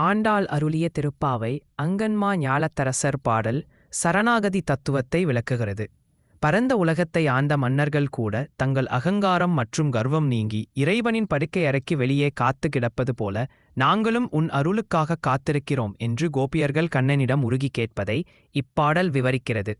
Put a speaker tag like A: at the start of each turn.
A: ஆண்டாள் அருளிய திருப்பாவை அங்கன்மா ஞாலத்தரசர் பாடல் சரணாகதி தத்துவத்தை விளக்குகிறது. பரந்த உலகத்தை ஆண்ட மன்னர்கள் கூட தங்கள் அகங்காரம் மற்றும் கர்வம் நீங்கி இறைவனின் படுக்கை அறைக்கு வெளியே காத்து கிடப்பது போல நாங்களும் உன் அருளுக்காக காத்திருக்கிறோம் என்று கோபியர்கள் கண்ணனிடம் உருகி கேட்பதை இப்பாடல் விவரிக்கிறது.